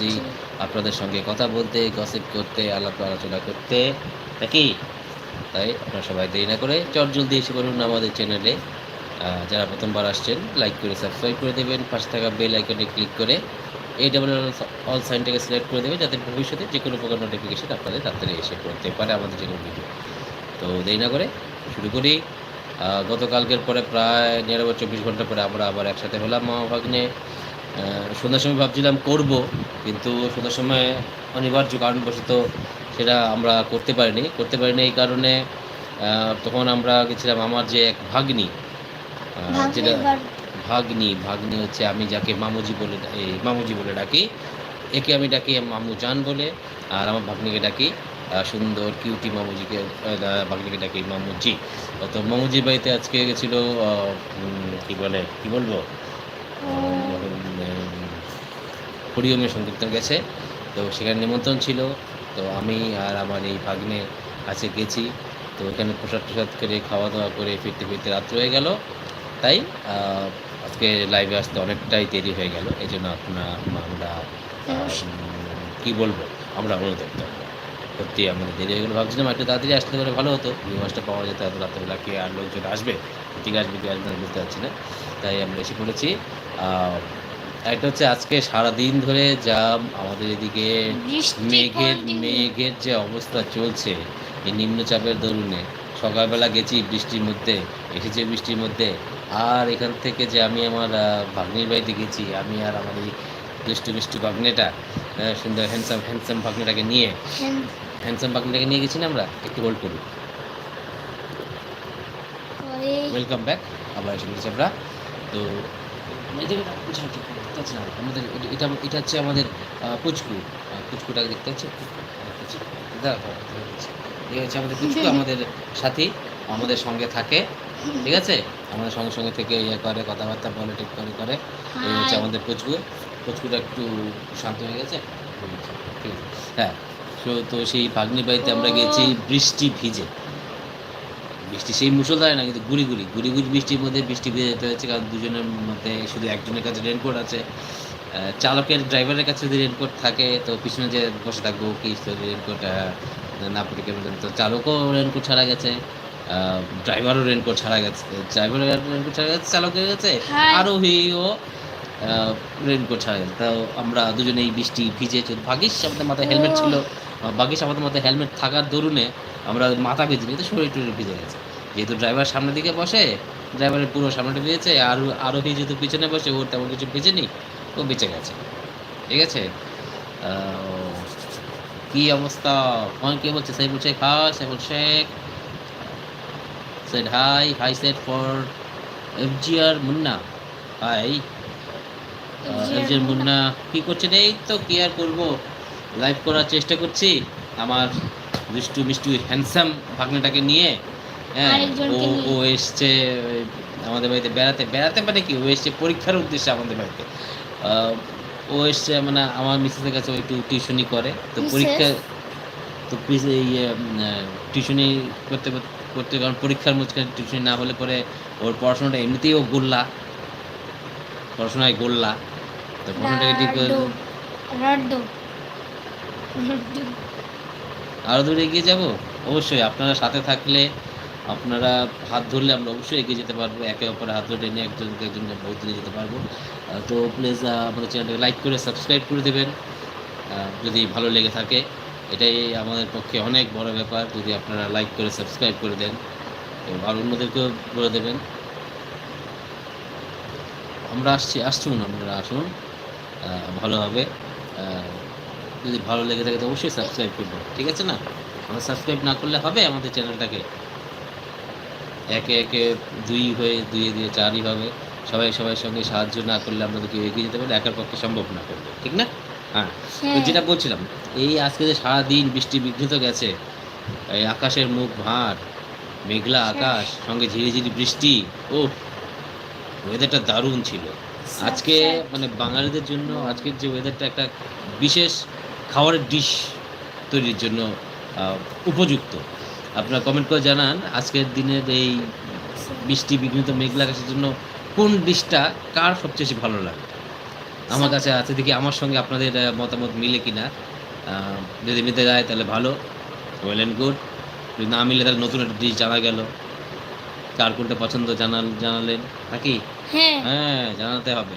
আসছি আপনাদের সঙ্গে কথা বলতে গসিপ করতে আলাপ আলোচনা করতে নাকি তাই আপনারা সবাই দেরি না করে চট জলদি এসে করুন আমাদের চ্যানেলে যারা প্রথমবার আসছেন লাইক করে সাবস্ক্রাইব করে দেবেন। পাশে থাকা বেল আইকনে ক্লিক করে এই ডাবল অল সাইনটাকে সিলেক্ট করে দেবেন যাতে ভবিষ্যতে যে কোনো প্রকার নোটিফিকেশন আপনাদের তাড়াতাড়ি এসে পড়তে পারে আমাদের যে কোনো ভিডিও তো দেরি না করে শুরু করি। গতকালকের পরে প্রায় নিরানব্বই চব্বিশ ঘণ্টা পরে আমরা আবার একসাথে হলাম মা ভাগ্নে আহ, সন্ধ্যার সময় ভাবছিলাম করব কিন্তু সন্ধ্যার সময় অনিবার্য কারণবশত সেটা আমরা করতে পারিনি। করতে পারিনি এই কারণে তখন আমরা গেছিলাম আমার যে এক ভাগ্নি যেটা ভাগ্নি ভাগ্নি হচ্ছে আমি যাকে মামুজি বলে এই মামুজি বলে ডাকি একে আমি ডাকি মামু জান বলে আর আমার ভাগ্নিকে ডাকি সুন্দর কিউটি মামুজিকে ভাগ্নিকে ডাকি মামুজি। তো মামুজির বাড়িতে আজকে গেছিল কি বলে কি বলব? হরিওমের সংকীর্তন গেছে। তো সেখানে নিমন্ত্রণ ছিল। তো আমি আর আমার এই ভাগ্নে কাছে গেছি। তো ওখানে প্রসাদ প্রসাদ করে খাওয়া দাওয়া করে ফিরতে ফিরতে রাত্র হয়ে গেল। তাই আজকে লাইভে আসতে অনেকটাই দেরি হয়ে গেল। এই জন্য আপনার আমরা কী বলব? আমরা অনুতপ্ত। সত্যি আমাদের দেরি হয়ে গেলো। ভাবছিলাম একটু তাড়াতাড়ি আসতে পারে ভালো হতো। ভিউ মাছটা পাওয়া যেত এত রাত্রেবেলা কে আর লোকজন আসবে? ঠিক আসবে কি আসবে বুঝতে পারছি না। তাই আমরা এসে পড়েছি। একটা হচ্ছে আজকে সারাদিন ধরে যা আমাদের এদিকে মেঘের মেঘের যে অবস্থা চলছে এই নিম্নচাপের দরুনে। সকালবেলা গেছি বৃষ্টির মধ্যে এসেছে বৃষ্টির মধ্যে। আর এখান থেকে যে আমি আমার ভাগ্নির বাড়িতে গেছি আমি আর আমার এই দুষ্টু মিষ্টি ভাগ্নেটা সুন্দর হ্যান্ডসাম হ্যান্ডসাম ভাগ্নেটাকে নিয়ে হ্যান্ডসাম ভাগ্নেটাকে নিয়ে গেছি না আমরা? একটু হোল্ড করি। ওয়েলকাম ব্যাক আবার এসে পড়েছি আমরা। তো এদিকে না, পাচ্ছি। আমাদের এটা- এটা হচ্ছে আমাদের পুচকু। পুচকুটাকে দেখতে পাচ্ছি দাঁড়াও, এই হচ্ছে আমাদের পুচকু আমাদের সাথী আমাদের সঙ্গে থাকে ঠিক আছে? আমাদের সঙ্গে সঙ্গে থেকে ইয়ে করে কথাবার্তা বলে ঠিক করে করে। এই হচ্ছে আমাদের পুচকু। পুচকুটা একটু শান্ত হয়ে গেছে? ঠিক আছে হ্যাঁ। তো তো সেই ভাগ্নি বাড়িতে আমরা গেছি বৃষ্টি ভিজে। বৃষ্টি সেই মুসলধারে না কিন্তু গুড়ি গুড়ি গুড়ি গুড়ি বৃষ্টির মধ্যে বৃষ্টি ভিজে যেতে হচ্ছে কারণ দুজনের মধ্যে শুধু একজনের কাছে রেনকোট আছে। চালকের ড্রাইভারের কাছে যদি রেনকোট থাকে তো পিছনে যে বসে থাকব কি রেনকোট না পড়ে কেমন তো চালকও রেনকোট ছাড়া গেছে ড্রাইভারও রেনকোট ছাড়া গেছে ড্রাইভারের রেনকোট ছাড়া গেছে চালকের গেছে হ্যাঁ। আরোহীও রেনকোট ছাড়া গেছে। তাও আমরা দুজনেই বৃষ্টি ভিজে ভাগিস আমাদের মাথায় হেলমেট ছিল ভাগ্যিস আমাদের মাথায় হেলমেট থাকার দরুনে আমরা মাথা ভিজিনি তো শরীর টরীর ভিজে গেছে যেহেতু ড্রাইভার সামনের দিকে বসে ড্রাইভারের পুরো সামনেটা ভিজেছে আর আরোহী যেহেতু পিছনে বসে ওর তেমন কিছু ভিজেনি ও বেঁচে গেছে। ঠিক আছে? কি অবস্থা? কখন কে বলছে? Saiful Sheikh hi Saiful Sheikh. Said hi hi said for FGR Munna. Hi FGR Munna. কি করছেন? এই তো কি আর করব? লাইভ করার চেষ্টা করছি। আমার দুষ্টু মিষ্টু হ্যান্ডসাম ভাগ্নেটাকে নিয়ে হ্যাঁ ও ও এসছে আমাদের বাড়িতে বেড়াতে বেড়াতে মানে কি ও এসছে পরীক্ষার উদ্দেশ্যে আমাদের বাড়িতে। ও এসছে মানে আমার মিসেসের কাছে ও একটু টিউশনি করে তো পরীক্ষা তো এই টিউশনি করতে করতে- কারণ পরীক্ষার মাঝখানে টিউশনি না হলে পরে ওর পড়াশোনাটা এমনিতেই ও গোল্লা পড়াশোনায় গোল্লা। তো পড়াশোনাটাকে ঠিক করে। আরও দূরে এগিয়ে যাব? অবশ্যই, আপনারা সাথে থাকলে, আপনারা হাত ধরলে আমরা অবশ্যই এগিয়ে যেতে পারব। একে অপরের হাত ধরে নিয়ে একজনকে একজনকে বহুত নিয়ে যেতে পারব। তো প্লিজ আমাদের চ্যানেলটাকে লাইক করে সাবস্ক্রাইব করে দেবেন। যদি ভালো লেগে থাকে, এটাই আমাদের পক্ষে অনেক বড় ব্যাপার। যদি আপনারা লাইক করে সাবস্ক্রাইব করে দেন আর অন্যদেরকেও বলে দেবেন। আমরা আসছি আসছুন আপনারা আসুন। ভালো হবে। যদি ভালো লেগে থাকে তো অবশ্যই সাবস্ক্রাইব করবেন ঠিক আছে না? আমরা সাবস্ক্রাইব না করলে হবে আমাদের চ্যানেলটাকে একে একে দুই হয়ে দুইয়ে দিয়ে চারই হবে। সবাই সবার সঙ্গে সাহায্য না করলে আমরা তো কেউ এগিয়ে যেতে পারি একার পক্ষে সম্ভব না করবে ঠিক না? হ্যাঁ তো হ্যাঁ যেটা বলছিলাম এই আজকে যে সারাদিন বৃষ্টি বিঘ্নিত গেছে এই আকাশের মুখ ভাঁড় মেঘলা আকাশ সঙ্গে ঝিরিঝিরি বৃষ্টি ও ওয়েদারটা দারুণ ছিল। আজকে মানে বাঙালিদের জন্য আজকের যে ওয়েদারটা একটা বিশেষ খাবারের ডিশ তৈরির জন্য উপযুক্ত। আপনারা কমেন্ট করে জানান আজকের দিনের এই বৃষ্টি বিঘ্নিত মেঘলা আকাশের জন্য কোন ডিশটা কার সবচেয়ে বেশি ভালো লাগে? আমার কাছে আছে দেখি আমার সঙ্গে আপনাদের মতামত মিলে কিনা। আহ, যদি মিলতে যায় তাহলে ভালো ওয়েল অ্যান্ড গুড যদি না মিলে তাহলে নতুন একটা ডিশ জানা গেল। কার কোনটা পছন্দ জানাল জানালেন। নাকি? হ্যাঁ। হ্যাঁ জানাতে হবে।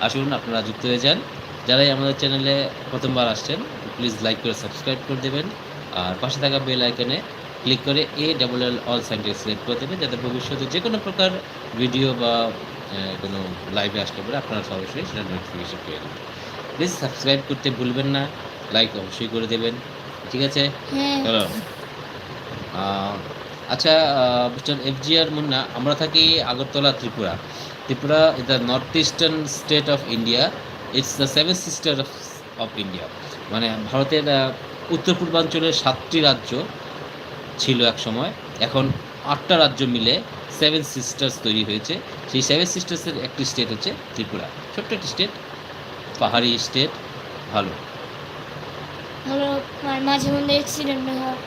আসুন আপনারা যুক্ত হয়ে যান। যারাই আমাদের চ্যানেলে প্রথমবার আসছেন প্লিজ লাইক করে সাবস্ক্রাইব করে দেবেন। আর পাশে থাকা বেল আইকনে ক্লিক করে এ ডাবল এল অল সাইনটি সিলেক্ট করে দেবেন যাতে ভবিষ্যতে যে কোনো প্রকার ভিডিও বা কোনো লাইভে আসলে পরে আপনারা সরাসরি সেটা নোটিফিকেশন পেয়ে যাবেন। প্লিজ সাবস্ক্রাইব করতে ভুলবেন না লাইক অবশ্যই করে দেবেন ঠিক আছে? হ্যাঁ। চলো আহ, আচ্ছা মিস্টার এফজিআর মুন্না আমরা থাকি Agartala Tripura. Tripura is the north eastern state of India it's the seven sister of India মানে ভারতের উত্তর পূর্বাঞ্চলের সাতটি রাজ্য ছিল এক সময়। এখন আটটা রাজ্য মিলে সেভেন সিস্টার্স তৈরি হয়েছে। সেই সেভেন সিস্টার্সের একটি স্টেট হচ্ছে ত্রিপুরা। ছোট্ট একটি স্টেট পাহাড়ি স্টেট ভালো। মাঝে মধ্যে অ্যাক্সিডেন্ট হয়।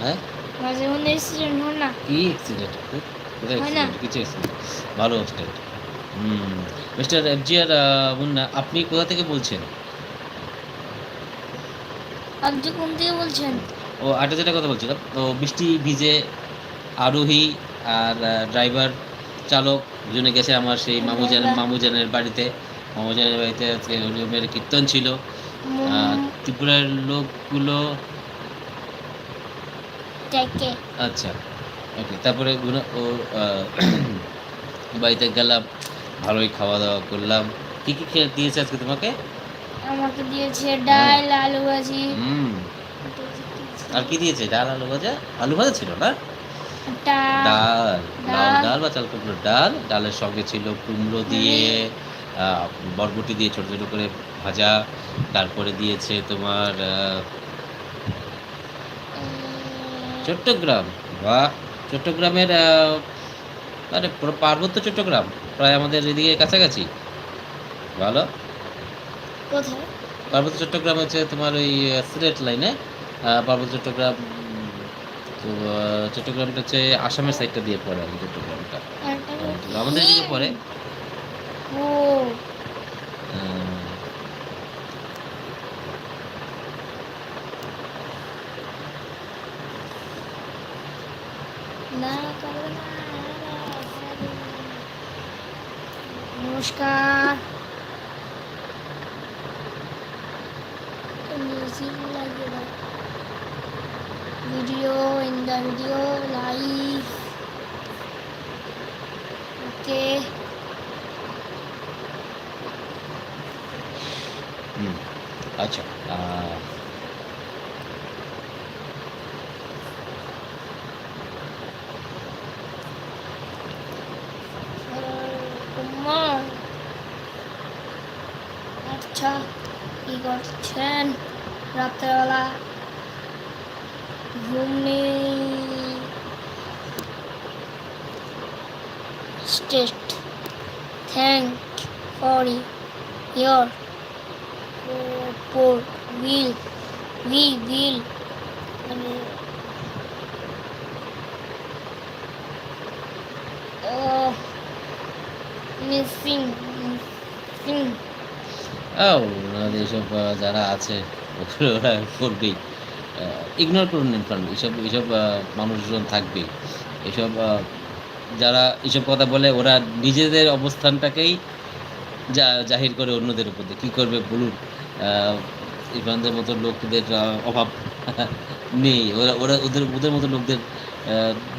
হ্যাঁ? মাঝে মধ্যে অ্যাক্সিডেন্ট হয় না। কি অ্যাক্সিডেন্ট হয় না। কিছু? ভালো স্টেট মিস্টার এফজিআর মুন্না আপনি কোথা থেকে বলছেন? আপনি কোন থেকে বলছেন? ও আরেকটা যেটা কথা বলছিলাম তো বৃষ্টি ভিজে আরোহী আর ড্রাইভার চালক দুজনে গেছে আমার সেই মামুজান মামুজানের বাড়িতে। মামুজানের বাড়িতে আজকে হরিওমের কীর্তন ছিল। ত্রিপুরার লোকগুলো আচ্ছা। ওকে তারপরে ও বাড়িতে গেলাম। ভালোই খাওয়া দাওয়া করলাম। কি কি খেয়ে দিয়েছে আজকে তোমাকে? আমাকে দিয়েছে ডাল আলু ভাজি। হুম। আর কি দিয়েছে? ডাল আলু ভাজা? আলু ভাজা ছিল না? ডাল। ডাল। ডাল। বা চাল কুমড়ো ডাল। ডালের সঙ্গে ছিল কুমড়ো দিয়ে বরবটি দিয়ে ছোট ছোট করে ভাজা। তারপরে দিয়েছে তোমার চট্টগ্রাম। বাহ! চট্টগ্রামের মানে পার্বত্য চট্টগ্রাম। প্রায় আমাদের এদিকে কাছাকাছি। ভালো? কোথায়? পার্বত্য চট্টগ্রাম হচ্ছে তোমার ওই সিলেট লাইনে আহ, পার্বত্য চট্টগ্রাম তো চট্টগ্রামটা হচ্ছে আসামের সাইডটা দিয়ে পড়ে আর কি চট্টগ্রামটা। আমাদের এদিকে পড়ে। ও। না। নমস্কার। Video in the video live okay hmm আচ্ছা আহ, কুমার আচ্ছা কি করছেন রাত্রেবেলা ঘুম নেই state thank for your pour will we will মানে Oh, missing, missing. আহ, ওনাদের এসব যারা আছে ওরা করবেই। ইগনোর করুন ইনফান্ট এইসব এইসব মানুষজন থাকবে এসব যারা এইসব কথা বলে ওরা নিজেদের অবস্থানটাকেই যা জাহির করে অন্যদের উপর দিয়ে। কী করবে বলুন? ইরফানদের মতো লোকদের অভাব নেই। ওরা ওরা ওদের ওদের মতো লোকদের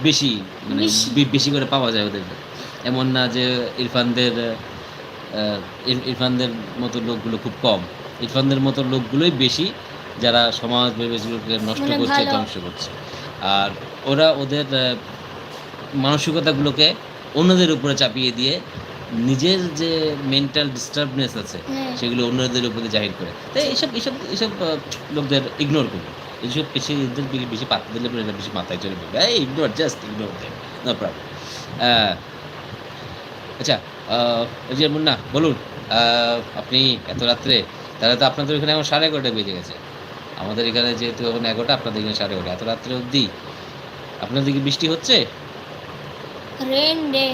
বেশি মানে বেশি। করে পাওয়া যায় ওদের। এমন না যে ইরফানদের ইরফানদের মতো লোকগুলো খুব কম। ইরফানদের মতো লোকগুলোই বেশি যারা সমাজ পরিবেশগুলোকে নষ্ট মানে করছে ধ্বংস করছে। আর ওরা ওদের মানসিকতাগুলোকে অন্যদের উপরে চাপিয়ে দিয়ে নিজের যে মেন্টাল ডিস্টার্বনেস আছে হ্যাঁ। সেগুলো অন্যদের উপরে জাহির করে। তাই এইসব এইসব এইসব লোকদের ইগনোর করবে এইসব বেশি এদের বেশি- পাত্তা দিলে পরে এরা বেশি মাথায় চলে পড়বে এই ignore just ignore them no problem আচ্ছা আহ, ওই যে মুন্না বলুন আপনি এত রাত্রে তাহলে তো আপনাদের এখানে এখন সাড়ে এগারোটা বেজে গেছে। আমাদের এখানে যেহেতু এখন এগারোটা আপনাদের এখানে সাড়ে এগারোটা। এত রাত্রে অবধি আপনাদের কি বৃষ্টি হচ্ছে? রেন ডে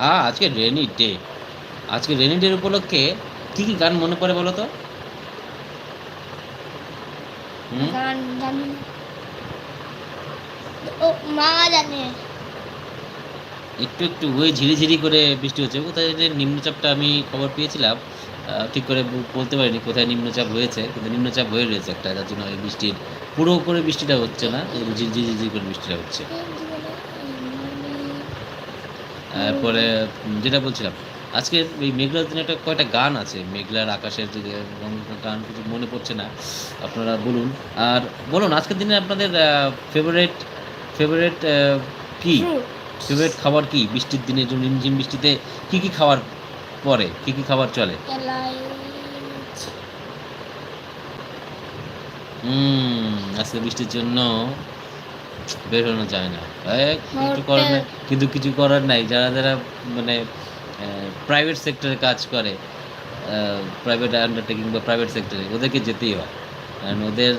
আ আজকে রেনি ডে আজকে রেনি ডের উপলক্ষে কি কি গান মনে পড়ে বলো তো? গান জানি ও মা জানে। একটু একটু ওই ঝিরিঝিরি করে বৃষ্টি হচ্ছে। কোথায় যে নিম্নচাপটা আমি খবর পেয়েছিলাম। ঠিক করে বলতে পারিনি কোথায় নিম্নচাপ হয়েছে, কিন্তু নিম্নচাপ হয়ে রয়েছে একটা, যার জন্য বৃষ্টির পুরো করে বৃষ্টিটা হচ্ছে না, এই ঝিরঝিরি ঝিরঝিরি করে বৃষ্টিটা হচ্ছে। তারপরে যেটা বলছিলাম, আজকে এই মেঘলার দিনে একটা কয়টা গান আছে? মেঘলার আকাশের দিকে গান কিছু মনে পড়ছে না, আপনারা বলুন। আর বলুন, আজকের দিনে আপনাদের ফেভারিট ফেভারিট কি. ফেভারিট খাবার কি? বৃষ্টির দিনে রিমঝিম বৃষ্টিতে কি কি খাবার পরে? কি কি খাবার চলে? হুম আজকে বৃষ্টির জন্য বেরোনো যায় না। কিছু করার নাই কিন্তু কিছু করার নাই। যারা যারা মানে প্রাইভেট সেক্টরে কাজ করে প্রাইভেট আন্ডারটেকিং বা প্রাইভেট সেক্টরে ওদেরকে যেতেই হয়। কারণ ওদের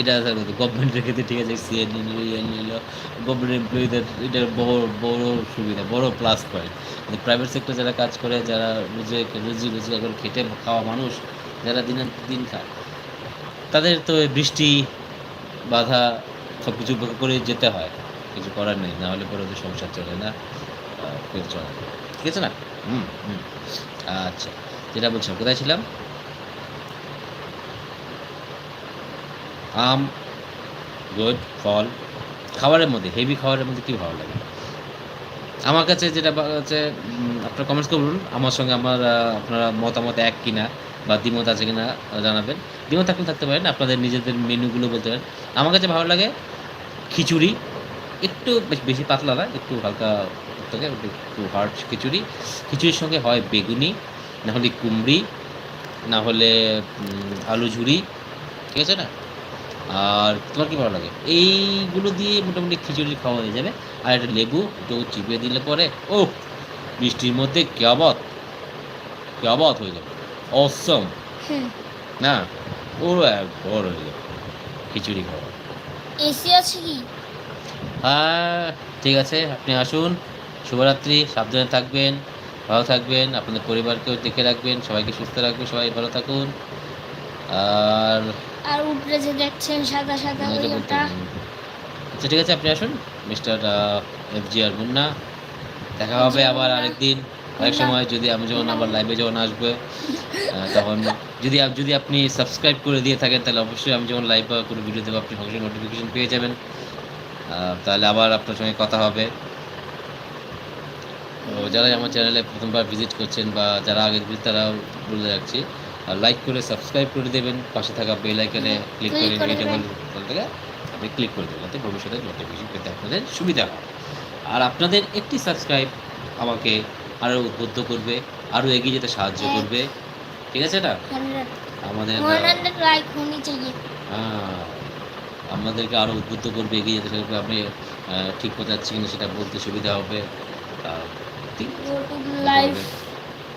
এটা গভর্নমেন্টের ক্ষেত্রে, ঠিক আছে সিএ নিল ইয়ে নিল গভর্নমেন্ট এমপ্লয়ীদের এটা বড় বড় সুবিধা, বড় প্লাস পয়েন্ট প্রাইভেট সেক্টর যারা কাজ করে, যারা রুজি রুজি রোজগার করে, খেটে খাওয়া মানুষ, যারা দিনের দিন খায়, তাদের তো বৃষ্টি, বাধা সব কিছু করে যেতে হয়। কিছু করার নেই, না হলে পরে ওদের সংসার চলে না চলে। ঠিক আছে না? হুম হুম। আচ্ছা যেটা বলছিলাম, কোথায় ছিলাম? আম গুড ফল, খাবারের মধ্যে হেভি খাবারের মধ্যে কি ভালো লাগে? আমার কাছে যেটা হচ্ছে আপনারা কমেন্টস করুন আমার সঙ্গে আমার আপনারা মতামত এক কিনা বা দ্বিমত আছে কিনা জানাবেন। দ্বিমত থাকলে থাকতে পারেন, আপনাদের নিজেদের মেনুগুলো বলতে পারেন। আমার কাছে ভালো লাগে খিচুড়ি, একটু বেশ পাতলা না, একটু হালকা থাকে, একটু হার্ড খিচুড়ি। খিচুড়ির সঙ্গে হয় বেগুনি, না হলে কুমড়ি, না হলে আলু ঝুরি ঠিক আছে না? আর তোমার কি ভালো লাগে? এইগুলো দিয়ে মোটামুটি খিচুড়ি খাওয়া হয়ে যাবে। আর একটা লেবু একটু চিপিয়ে দিলে পরে ও বৃষ্টির মধ্যে কেয়াবত কেয়াবত হয়ে যাবে। অসম। না পুরো এক বড় হয়ে যাবে খিচুড়ি খাওয়া। এসি আছে কি? হ্যাঁ ঠিক আছে আপনি আসুন। শুভরাত্রি সাবধানে থাকবেন ভালো থাকবেন আপনাদের পরিবারকেও দেখে রাখবেন সবাইকে সুস্থ রাখবেন সবাই ভালো থাকুন। আর আর উপরে যে দেখছেন সাদা সাদা এটা ওই ওটা। আচ্ছা ঠিক আছে আপনি আসুন। Mister F G R Munna. দেখা হবে আবার আরেকদিন। আরেক মুন্না। সময় যদি আমি যখন আবার লাইভে যখন আসবে তখন যদি যদি আপনি সাবস্ক্রাইব করে দিয়ে থাকেন তাহলে অবশ্যই আমি যখন লাইভ বা কোনো ভিডিও দেবো আপনি সঙ্গে নোটিফিকেশন পেয়ে যাবেন। তাহলে আবার আপনার সঙ্গে কথা হবে। তো যারা আমার চ্যানেলে প্রথমবার ভিজিট করছেন বা যারা আগে ভিজিট তারা বলে রাখছি লাইক করে সাবস্ক্রাইব করে দেবেন। পাশে থাকা বেল আইকনে ক্লিক করে ভিডিও থেকে আপনি ক্লিক করে দেবেন যাতে ভবিষ্যতে নোটিফিকেশন পেতে আপনাদের সুবিধা হয়। আর আপনাদের একটি সাবস্ক্রাইব আমাকে আরও উদ্বুদ্ধ করবে আরও হ্যাঁ, এগিয়ে যেতে সাহায্য করবে। ঠিক আছে না? আমাদের হ্যাঁ আমাদেরকে আরও উদ্বুদ্ধ করবে এগিয়ে যেতে সেরকম আপনি ঠিক কথা যাচ্ছে কিনা সেটা বলতে সুবিধা হবে।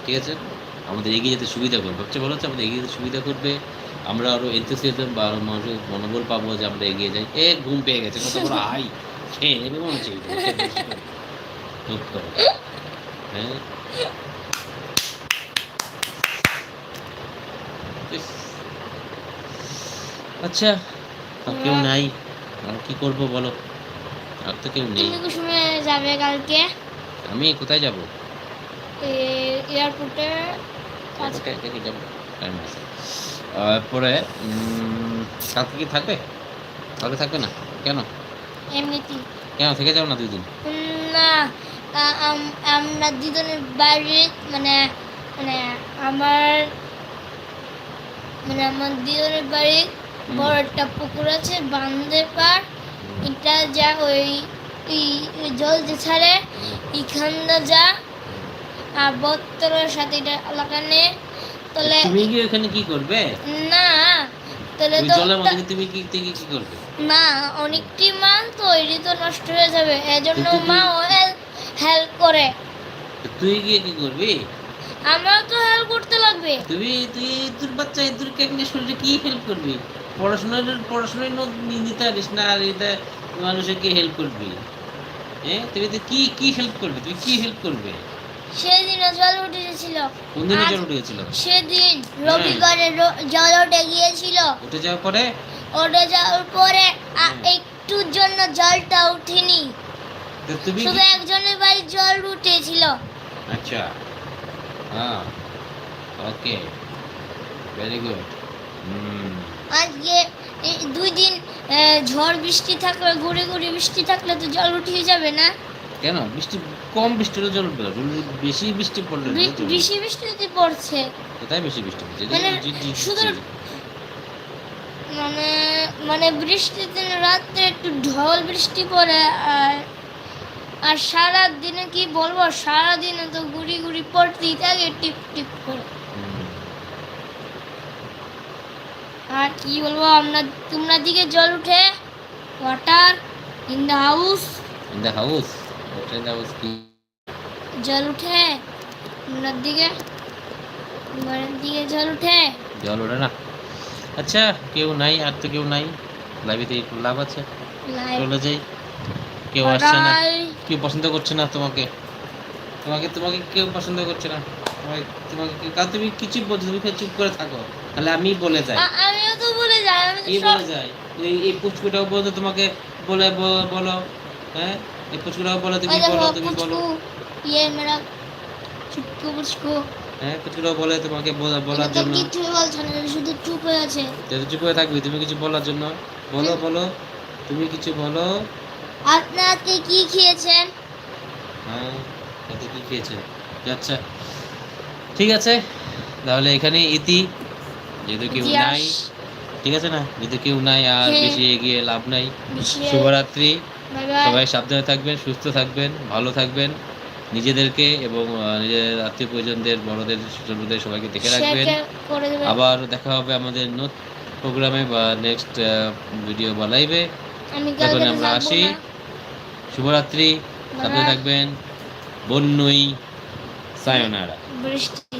ঠিক আছে? আমাদের এগিয়ে যেতে সুবিধা করবে। সবচেয়ে ভালো হচ্ছে আমাদের এগিয়ে যেতে সুবিধা করবে। আমরা আরও এনথুসিয়াজম বা আরও মানুষের মনোবল পাবো যে আমরা এগিয়ে যাই। এ ঘুম পেয়ে গেছে। কত বড় আই খেয়ে নেবে মনে হচ্ছে চুপ করো। হ্যাঁ? আচ্ছা আর কেউ নাই? আর কি করব বলো? আর তো কেউ নেই। তুমি কুসুমে যাবে কালকে? আমি কোথায় যাব? এয়ারপোর্টে টাইম আছে। পরে কালকে কি থাকবে? কালকে থাকবে না? কেন? এমনিতেই। কেন? থেকে যাও না দুই দিন না আম- আমরা দুজনের বাড়ি মানে মানে আমার মানে আমার দুজনের বাড়ি বড় একটা পুকুর আছে বান্ধের পার এটা যা ওই ওই জল যে ছাড়ে এখানটা যা। আর বত্তরের সাথে এটা এলাকা তাহলে তুমি গিয়ে ওখানে কি করবে? না তাহলে তো জলের মধ্যে তুমি কি থেকে কি করবে? না অনেকটি মাল তো নষ্ট হয়ে যাবে এজন্য তুমি- মা হেল্প করে। তুই গিয়ে কি করবি? আমার তো হেল্প করতে লাগবে। তুমি তুই তোর বাচ্চা তোর কেমনি শরীরে কি হেল্প করবি? পড়াশোনার পড়াশোনায় নোট নিতে পারিস না আর এটা মানুষের কি হেল্প করবি? হ্যাঁ? তুমি তো কি কি হেল্প করবে? তুই কি হেল্প করবে? সেদিনও জল উঠে গেছিল কোন দিনে জল উঠে গেছিল সেদিন রবিবারে জল উঠে গিয়েছিল। উঠে যাওয়ার পরে? উঠে যাওয়ার পরে একটুর জন্য জলটা উঠেনি। শুধু একজনের বাড়ি জল উঠেছিল। আচ্ছা। হ্যাঁ। ওকে। ভেরি গুড আজকে দুই দিন ঝড় বৃষ্টি থাকলে ঘুরে ঘুরে বৃষ্টি থাকলে তো জল উঠিয়ে যাবে না? কেন? বৃষ্টি কম বৃষ্টি হলে জল না। বেশি বৃষ্টি পড়লে। বেশি বৃষ্টি যদি পড়ছে কোথায় বেশি বৃষ্টি হচ্ছে মানে শুধু- মানে মানে বৃষ্টির দিনে রাত্রে একটু ঢল বৃষ্টি পড়ে আর আর সারা দিনে কি বলব সারা দিনে তো গুড়ি গুড়ি পড়তেই থাকে টিপ টিপ করে আর কি বলব আমরা তোমরা দিকে জল উঠে water in the house in the house in the house কি জল উঠে তোমরা দিকে দিকে জল উঠে। জল ওঠে না? আচ্ছা কেউ নাই আর তো কেউ নাই। লাইভেতে একটু লাভ আছে। চলে যাই। কেউ আসছে না। কেউ পছন্দ করছে না তোমাকে। তোমাকে তোমাকে কেউ পছন্দ করছে না। তোমাকে কারণ তুমি কিছু বলছো? তুমি চুপ করে থাকো। তাহলে আমি বলে যাই। আমিও তো বলে আমি বলে এই পুচকুটাও বলতো তোমাকে বলে বলো। হ্যাঁ? এই পুচকুটাও বলে তুমি ওই দেখো বলো তুমি বলো পুচকু ये मेरा চুপকু পুচকু হ্যাঁ পুচকুটাও বলে তোমাকে বলা- বলার এটা তো জন্য কিছু বলছে না শুধু চুপ হয়ে আছে যেহেতু চুপ হয়ে থাকবি তুমি কিছু বলার জন্য বলো বলো তুমি কিছু বলো আপনি আজকে কি খেয়েছেন হ্যাঁ কত কি খেয়েছে আচ্ছা ঠিক আছে তাহলে এখানে ইতি যেহেতু কেউ ইতিহাস, নাই ঠিক আছে না যেহেতু কেউ নাই আর হ্যাঁ। বেশি এগিয়ে লাভ নাই বিশ্বে- শুভরাত্রি বাই বাই। সবাই সাবধানে থাকবেন সুস্থ থাকবেন ভালো থাকবেন। নিজেদেরকে এবং নিজের আত্মীয় পরিজনদের বড়দের ছোটদের সবাইকে দেখে রাখবেন। আবার দেখা হবে আমাদের নোট প্রোগ্রামে বা নেক্সট ভিডিও বা লাইভে আমি আমরা আসি। শুভরাত্রি। সাবধানে থাকবেন। বন্যই। সায়নারা বৃষ্টি